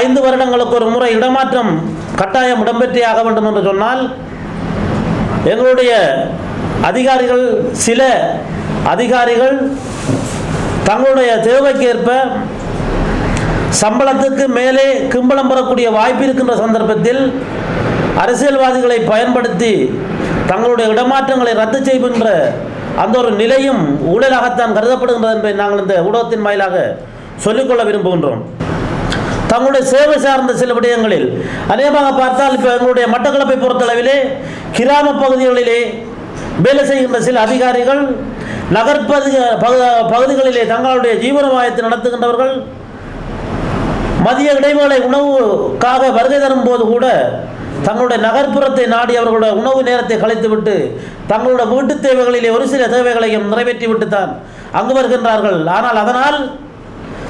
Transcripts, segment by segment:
ஐந்து வருடங்களுக்கு ஒரு முறை இடமாற்றம் கட்டாயம் இடம்பெற்றே ஆக வேண்டும் என்று சொன்னால் எங்களுடைய அதிகாரிகள் சில அதிகாரிகள் தங்களுடைய தேவைக்கேற்ப சம்பளத்துக்கு மேலே கிம்பளம் பெறக்கூடிய வாய்ப்பு இருக்கின்ற சந்தர்ப்பத்தில் அரசியல்வாதிகளை பயன்படுத்தி தங்களுடைய இடமாற்றங்களை ரத்து செய்கின்ற அந்த ஒரு நிலையும் ஊழலாகத்தான் கருதப்படுகின்றது என்பதை நாங்கள் இந்த ஊடகத்தின் வாயிலாக சொல்லிக்கொள்ள விரும்புகின்றோம். தங்களுடைய சேவை சார்ந்த சில விடயங்களில். அநேகமாக பார்த்தால் இப்போ எங்களுடைய மட்டக்களப்பை பொறுத்தளவிலே கிராம பகுதிகளிலே வேலை செய்கின்ற சில அதிகாரிகள் நகர்ப்பகு பகு- பகுதிகளிலே தங்களுடைய ஜீவனோபாயத்தை நடத்துகின்றவர்கள் மதிய இடைவேளை உணவுக்காக வருகை தரும் போது கூட தங்களுடைய நகர்ப்புறத்தை நாடி அவர்களுடைய உணவு நேரத்தை கழித்துவிட்டு தங்களுடைய வீட்டு தேவைகளிலே ஒரு சில தேவைகளையும் நிறைவேற்றிவிட்டு தான் அங்கு வருகின்றார்கள். ஆனால் அதனால்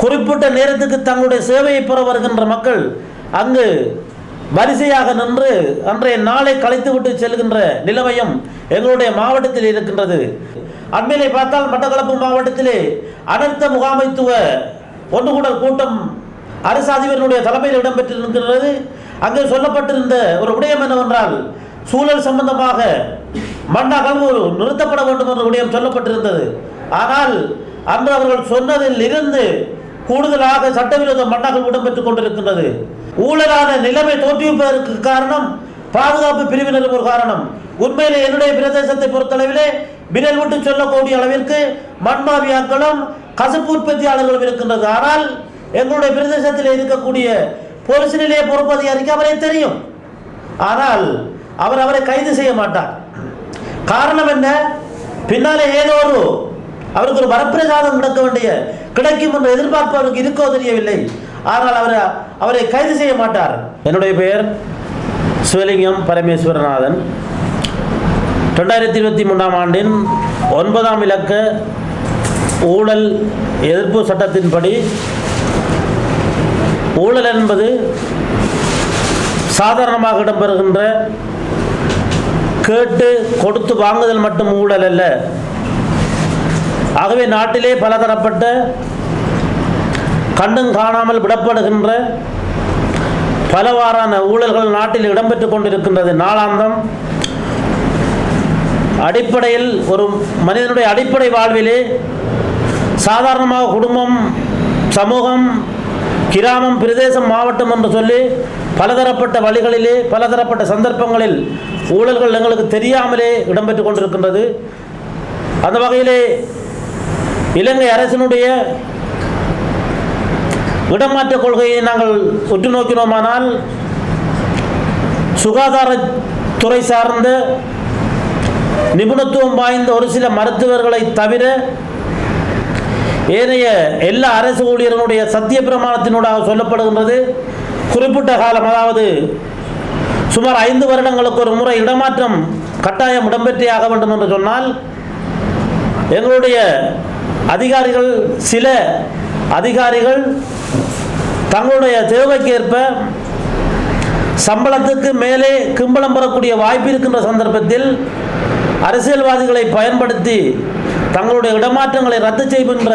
குறிப்பிட்ட நேரத்துக்கு தங்களுடைய சேவையை பெற வருகின்ற மக்கள் அங்கு வரிசையாக நின்று அன்றைய நாளை கழித்துவிட்டு செல்கின்ற நிலைமையும் எங்களுடைய மாவட்டத்தில் இருக்கின்றது. அண்மையிலே பார்த்தால் மட்டக்களப்பு மாவட்டத்திலே அனர்த்த முகாமைத்துவ ஒன்றுகூடல் கூட்டம் அரசு அதிபரினுடைய தலைமையில் இடம்பெற்றிருக்கிறது அங்கே சொல்லப்பட்டிருந்த ஒரு விடயம் என்னவென்றால் சூழல் சம்பந்தமாக மண் நிறுத்தப்பட வேண்டும் என்ற விடயம் சொல்லப்பட்டிருந்தது. ஆனால் அன்று அவர்கள் சொன்னதில் இருந்து கூடுதலாக சட்டவிரோத மன்னர்கள் இடம்பெற்றுக் கொண்டிருக்கின்றது. ஊழலான நிலைமை தோற்றுவிப்பதற்கு காரணம் பாதுகாப்பு பிரிவினர் ஒரு காரணம். உண்மையிலே என்னுடைய பிரதேசத்தை பொறுத்தளவிலே விரல் விட்டு சொல்லக்கூடிய அளவிற்கு மண்மாவியாக்களும் கசப்பு உற்பத்தியாளர்களும் இருக்கின்றது. ஆனால் எங்களுடைய பிரதேசத்தில் இருக்கக்கூடிய போலீஸ் நிலைய பொறுப்பு அதிகாரிக்கு அவரை தெரியும். ஆனால் அவர் அவரை கைது செய்ய மாட்டார். காரணம் என்ன? பின்னாலே ஏதோ ஒரு அவருக்கு ஒரு வரப்பிரசாதம் கிடைக்க வேண்டிய கிடைக்கும் என்ற எதிர்பார்ப்பு அவருக்கு இருக்கோ தெரியவில்லை. ஆனால் அவர் அவரை கைது செய்ய மாட்டார். என்னுடைய பெயர் சிவலிங்கம் பரமேஸ்வரநாதன். ரெண்டாயிரத்தி இருபத்தி மூன்றாம் ஆண்டின் ஒன்பதாம் இலக்க ஊழல் எதிர்ப்பு சட்டத்தின்படி ஊழல் என்பது சாதாரணமாக இடம்பெறுகின்ற கேட்டு கொடுத்து வாங்குதல் மட்டும் ஊழல் அல்ல. ஆகவே நாட்டிலே பலதரப்பட்ட கண்டும் காணாமல் விடப்படுகின்ற பலவாறான ஊழல்கள் நாட்டில் இடம்பெற்றுக் கொண்டிருக்கின்றது. நாளாந்தம் அடிப்படையில் ஒரு மனிதனுடைய அடிப்படை வாழ்விலே சாதாரணமாக குடும்பம் சமூகம் கிராமம் பிரதேசம் மாவட்டம் என்று சொல்லி பலதரப்பட்ட வழிகளிலே பலதரப்பட்ட சந்தர்ப்பங்களில் ஊழல்கள் எங்களுக்கு தெரியாமலே இடம்பெற்றுக் கொண்டிருக்கின்றது. அந்த வகையிலே இலங்கை அரசினுடைய இடமாற்ற கொள்கையை நாங்கள் உற்று நோக்கினோமானால் சுகாதாரத்துறை சார்ந்த நிபுணத்துவம் வாய்ந்த ஒரு சில மருத்துவர்களை தவிர ஏனைய எல்லா அரசு ஊழியர்களுடைய சத்திய பிரமாணத்தினூடாக சொல்லப்படுகின்றது. குறிப்பிட்ட காலம் அதாவது சுமார் ஐந்து வருடங்களுக்கு ஒரு முறை இடமாற்றம் கட்டாயம் இடம்பெற்றே ஆக வேண்டும் என்று சொன்னால் எங்களுடைய அதிகாரிகள் சில அதிகாரிகள் தங்களுடைய தேவைக்கேற்ப சம்பளத்துக்கு மேலே கிம்பளம் பெறக்கூடிய வாய்ப்பு இருக்கின்ற சந்தர்ப்பத்தில் அரசியல்வாதிகளை பயன்படுத்தி தங்களுடைய இடமாற்றங்களை ரத்து செய்கின்ற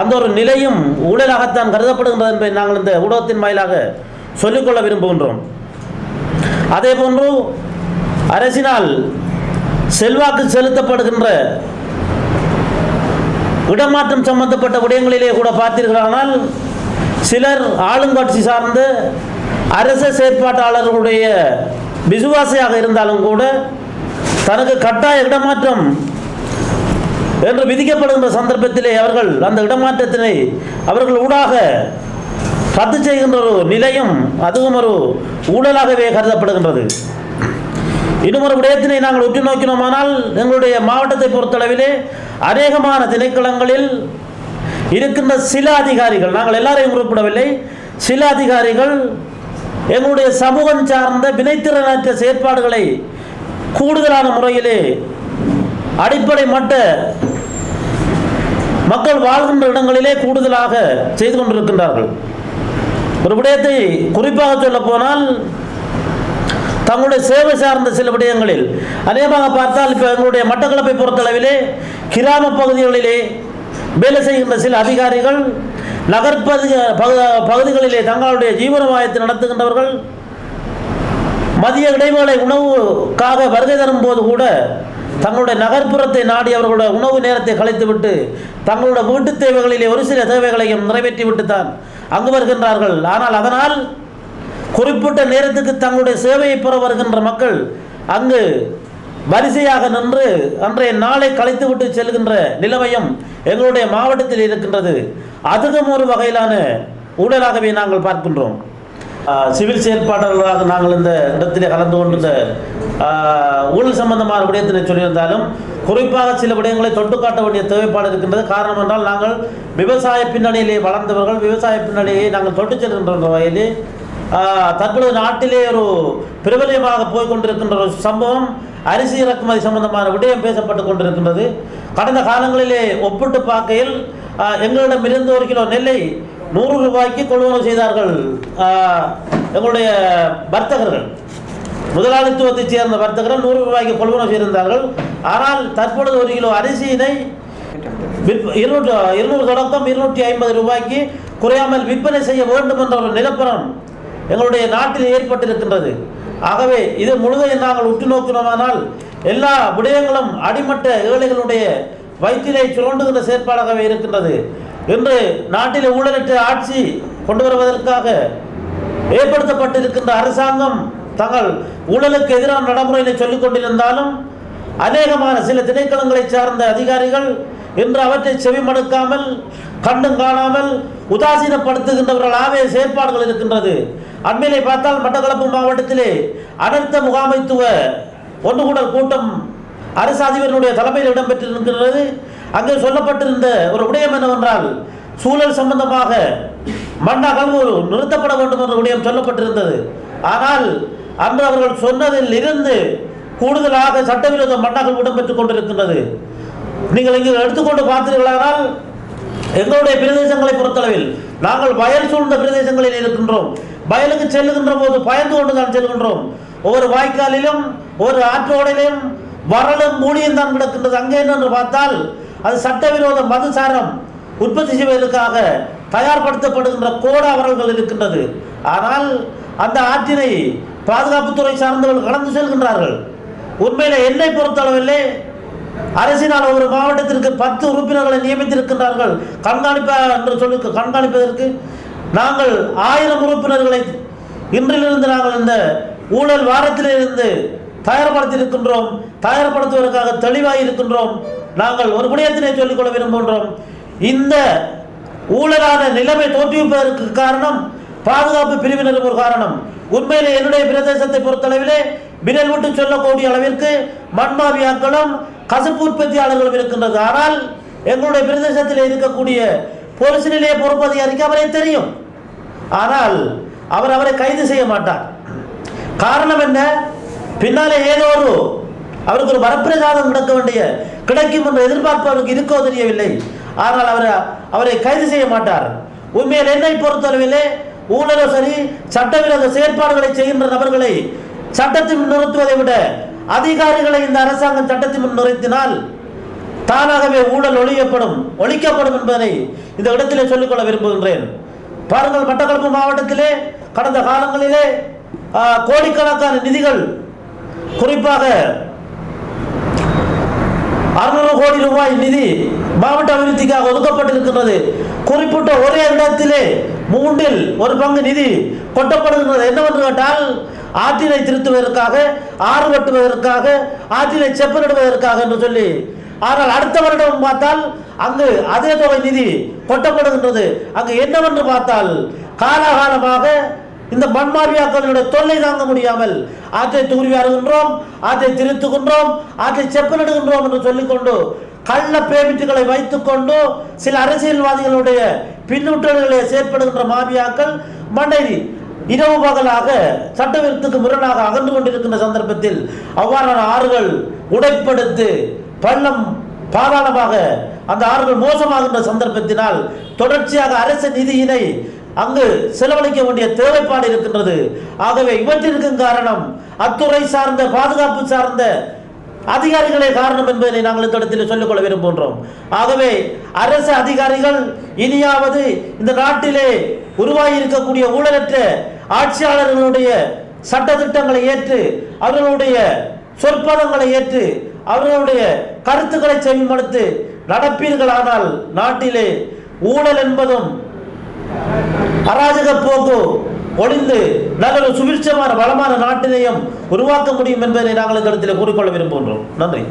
அந்த ஒரு நிலையும் ஊழலாகத்தான் கருதப்படுகின்றது என்பதை நாங்கள் இந்த ஊடகத்தின் வாயிலாக சொல்லிக்கொள்ள விரும்புகின்றோம். அதே போன்று அரசினால் செல்வாக்கு செலுத்தப்படுகின்ற இடமாற்றம் சம்பந்தப்பட்ட விடயங்களிலே கூட பார்த்தீர்களானால் சிலர் ஆளுங்கட்சி சார்ந்து அரச செயற்பாட்டாளர்களுடைய விசுவாசியாக இருந்தாலும் கூட தனக்கு கட்டாய இடமாற்றம் என்று விதிக்கப்படுகின்ற சந்தர்ப்பத்திலே அவர்கள் அந்த இடமாற்றத்தினை அவர்கள் ஊடாக ரத்து செய்கின்ற ஒரு நிலையும் அதுவும் ஒரு ஊழலாகவே கருதப்படுகின்றது. இன்னும் ஒரு விடயத்தினை நாங்கள் உற்று நோக்கினோமானால் எங்களுடைய மாவட்டத்தை பொறுத்தளவிலே அநேகமான திணைக்களங்களில் இருக்கின்ற சில அதிகாரிகள் நாங்கள் எல்லாரையும் குறிப்பிடவில்லை சில அதிகாரிகள் எங்களுடைய சமூகம் சார்ந்த வினைத்திறனற்ற செயற்பாடுகளை கூடுதலான முறையிலே அடிப்படை மட்ட மக்கள் வாழ்கின்ற இடங்களிலே கூடுதலாக செய்து கொண்டிருக்கின்றார்கள். ஒரு விடயத்தை குறிப்பாக சொல்ல போனால் தங்களுடைய சேவை சார்ந்த சில விடயங்களில் அநேகமாக பார்த்தால் இப்போ எங்களுடைய மட்டக்களப்பை பொறுத்தளவிலே கிராம பகுதிகளிலே வேலை செய்கின்ற சில அதிகாரிகள் நகர்ப்பதிக பகு- பகுதிகளிலே தங்களுடைய ஜீவனமாயத்தை நடத்துகின்றவர்கள் மதிய இடைவேளை உணவுக்காக வருகை தரும் போது கூட தங்களுடைய நகர்ப்புறத்தை நாடி அவர்களுடைய உணவு நேரத்தை கழித்துவிட்டு தங்களுடைய வீட்டு தேவைகளிலே ஒரு சில தேவைகளையும் நிறைவேற்றிவிட்டு தான் அங்கு வருகின்றார்கள். ஆனால் அதனால் குறிப்பிட்ட நேரத்துக்கு தங்களுடைய சேவையை பெற வருகின்ற மக்கள் அங்கு வரிசையாக நின்று அன்றைய நாளை கழித்துவிட்டு செல்கின்ற நிலைமையும் எங்களுடைய மாவட்டத்தில் இருக்கின்றது. அதுவும் ஒரு வகையிலான ஊழலாகவே நாங்கள் பார்க்கின்றோம். சிவில் செயற்பாட்டாளர்களாக நாங்கள் இந்த இடத்திலே கலந்து கொண்டிருந்த ஊழல் சம்பந்தமான விடயத்தினை சொல்லியிருந்தாலும் குறிப்பாக சில விடயங்களை தொட்டு காட்ட வேண்டிய தேவைப்பாடு இருக்கின்றது. காரணம் என்றால் நாங்கள் விவசாய பின்னணியிலே வளர்ந்தவர்கள் விவசாய பின்னணியை நாங்கள் தொட்டு செல்கின்ற வகையிலே தற்பொழுது நாட்டிலே ஒரு பிரபலியமாக போய்கொண்டிருக்கின்ற ஒரு சம்பவம். அரிசி இறக்குமதி சம்பந்தமான விடயம் பேசப்பட்டு கொண்டிருக்கின்றது. கடந்த காலங்களிலே ஒப்பிட்டு பார்க்கையில் எங்களிடம் இருந்து ஒரு கிலோ நெல்லை நூறு ரூபாய்க்கு கொள்வனவு செய்தார்கள் எங்களுடைய வர்த்தகர்கள். முதலாளித்துவத்தைச் சேர்ந்த வர்த்தகர்கள் நூறு ரூபாய்க்கு கொள்வனவு செய்திருந்தார்கள். ஆனால் தற்பொழுது ஒரு கிலோ அரிசியினை இருநூற்று இருநூறு தொடக்கம் இருநூற்றி ஐம்பது ரூபாய்க்கு குறையாமல் விற்பனை செய்ய வேண்டும் என்ற ஒரு நிலப்பரம் எங்களுடைய நாட்டில் ஏற்பட்டிருக்கின்றது. ஆகவே இது முழுவதையும் நாங்கள் உற்று நோக்கினோமானால் எல்லா விடயங்களும் அடிமட்ட ஏழைகளுடைய வயிற்றிலே சுரண்டுகின்ற செயற்பாடாகவே இருக்கின்றது. இன்று நாட்டில் ஊழலற்ற ஆட்சி கொண்டு வருவதற்காக ஏற்படுத்தப்பட்டிருக்கின்ற அரசாங்கம் தங்கள் ஊழலுக்கு எதிரான நடைமுறையினை சொல்லிக் கொண்டிருந்தாலும் அநேகமான சில திணைக்களங்களை சார்ந்த அதிகாரிகள் இன்று அவற்றை செவிமடுக்காமல் கண்ணும் காணாமல் உதாசீனப்படுத்துகின்றவர்களாகவே செயற்பாடுகள் இருக்கின்றது. அண்மையிலே பார்த்தால் மட்டக்களப்பு மாவட்டத்திலே அனர்த்த முகாமைத்துவ ஒன்று கூட கூட்டம் அரசு அதிபரினுடைய தலைமையில் இடம்பெற்றிருக்கின்றது. அங்கே சொல்லப்பட்டிருந்த ஒரு விடயம் என்னவென்றால் சூழல் சம்பந்தமாக மண் அகழ்வு நிறுத்தப்பட வேண்டும் என்ற விடயம் சொல்லப்பட்டிருந்தது. ஆனால் அன்று அவர்கள் சொன்னதில் இருந்து கூடுதலாக சட்டவிரோத மண்ணகல் இடம்பெற்றுக் கொண்டிருக்கின்றது. நீங்கள் இங்கு எடுத்துக்கொண்டு பார்த்தீர்களானால் எங்களுடைய பிரதேசங்களை பொறுத்தளவில் நாங்கள் வயல் சூழ்ந்த பிரதேசங்களில் இருக்கின்றோம். வயலுக்கு செல்லுகின்ற போது பயந்து கொண்டு தான் செல்கின்றோம். ஒவ்வொரு வாய்க்காலிலும் ஒரு ஆற்றோடையிலும் வரலும் மூடியும் தான் கிடக்கின்றது. அங்கே என்று பார்த்தால் அது சட்டவிரோத மதுசாரம் உற்பத்தி செய்வதற்காக தயார்படுத்தப்படுகின்ற கோடாவரல்கள் இருக்கின்றது. ஆனால் அந்த ஆற்றினை பாதுகாப்புத்துறை சார்ந்தவர்கள் கடந்து செல்கின்றார்கள். உண்மையில் என்னை பொறுத்தளவில்லை அரசினால் ஒரு மாவட்டத்திற்கு பத்து உறுப்பினர்களை நியமித்திருக்கின்றார்கள். கண்காணிப்ப என்று சொல்லி கண்காணிப்பதற்கு நாங்கள் ஆயிரம் உறுப்பினர்களை இன்றிலிருந்து நாங்கள் இந்த ஊழல் வாரத்திலிருந்து தயார்படுத்தியிருக்கின்றோம். தயார்படுத்துவதற்காக தெளிவாக இருக்கின்றோம் நாங்கள் ஒரு விடயத்தினை சொல்லிக்கொள்ள விரும்புகின்றோம். இந்த ஊழலான நிலைமை தோற்றுவிப்பதற்கு காரணம் பாதுகாப்பு பிரிவினர் ஒரு காரணம். உண்மையிலே என்னுடைய பிரதேசத்தை பொறுத்தளவிலே விரல் விட்டு சொல்லக்கூடிய அளவிற்கு மண்மாவியாக்களும் கசப்பு உற்பத்தியாளர்களும் இருக்கின்றது. ஆனால் எங்களுடைய பிரதேசத்தில் இருக்கக்கூடிய போலீஸ் நிலைய பொறுப்பு அதிகாரிக்கு அவரை தெரியும். ஆனால் அவர் அவரை கைது செய்ய மாட்டார். காரணம் என்ன? பின்னாலே ஏதோ ஒரு அவருக்கு ஒரு வரப்பிரசாதம் கிடக்க வேண்டிய கிடைக்கும் என்ற எதிர்பார்ப்பு அவருக்கு இருக்கோ தெரியவில்லை. ஆனால் அவர் அவரை கைது செய்ய மாட்டார். உண்மையில் என்னை பொறுத்தளவிலே ஊழலோ சரி சட்டவிரோத செயற்பாடுகளை செய்கின்ற நபர்களை சட்டத்தில் நிறுத்துவதை விட அதிகாரிகளை இந்த அரசாங்கம் சட்டத்தின் முன் நிறுத்தினால் தானாகவே ஊழல் ஒழியப்படும் ஒழிக்கப்படும் என்பதனை இந்த இடத்திலே சொல்லிக்கொள்ள விரும்புகின்றேன். பாருங்கள் மட்டக்களப்பு மாவட்டத்திலே கடந்த காலங்களிலே கோடிக்கணக்கான நிதிகள் குறிப்பாக அறுநூறு கோடி ரூபாய் நிதி மாவட்ட அபிவிருத்திக்காக ஒதுக்கப்பட்டிருக்கின்றது. குறிப்பிட்ட ஒரே இடத்திலே மூன்றில் ஒரு பங்கு நிதி கொட்டப்படுகின்றது. என்னவென்று கேட்டால் ஆற்றினை திருத்துவதற்காக ஆறு வெட்டுவதற்காக ஆற்றினை செப்பனிடுவதற்காக என்று சொல்லி. ஆனால் அடுத்த வருடம் பார்த்தால் அங்கு அதே தொகை நிதி கொட்டப்படுகின்றது. அங்கு என்னவென்று பார்த்தால் காலாகாலமாக இந்த மண்மாரியாக்களுடைய தொல்லை தாங்க முடியாமல் ஆற்றை தூரி வருகின்றோம் ஆற்றை திருத்துகின்றோம் ஆற்றை செப்பனிடுகின்றோம் என்று சொல்லிக்கொண்டு கள்ள பேமிட்டுகளை வைத்துக்கொண்டு சில அரசியல்வாதிகளுடைய பின்னூட்டல்களை செயற்படுகின்ற மாவியாக்கள் மண்டை இரவு பகலாக சட்டவிருத்துக்கு முரணாக அகன்று கொண்டிருக்கின்ற சந்தர்ப்பத்தில் அவ்வாறான ஆறுகள் உடைப்படுத்து பள்ளம் பாதாளமாக அந்த ஆறுகள் மோசமாகின்ற சந்தர்ப்பத்தினால் தொடர்ச்சியாக அரசு நிதியினை அங்கு செலவழிக்க வேண்டிய தேவைப்பாடு இருக்கின்றது. ஆகவே இவற்றிற்கும் காரணம் அத்துறை சார்ந்த பாதுகாப்பு சார்ந்த அதிகாரிகளே காரணம் என்பதை நாங்கள் இந்த இடத்தில் சொல்லிக்கொள்ள விரும்புகின்றோம். ஆகவே அரசு அதிகாரிகள் இனியாவது இந்த நாட்டிலே உருவாகி இருக்கக்கூடிய ஊழலற்ற ஆட்சியாளர்களுடைய சட்டத்திட்டங்களை ஏற்று அவர்களுடைய சொற்பதங்களை ஏற்று அவர்களுடைய கருத்துக்களை செவிமடுத்து நடப்பீர்களானால் நாட்டிலே ஊழல் என்பதும் அராஜக போக்கு ஒளிந்து நல்ல ஒரு சுபிட்சமான வளமான நாட்டினையும் உருவாக்க முடியும் என்பதை நாங்கள் இந்த இடத்தில் கூறிக்கொள்ள விரும்புகின்றோம். நன்றி.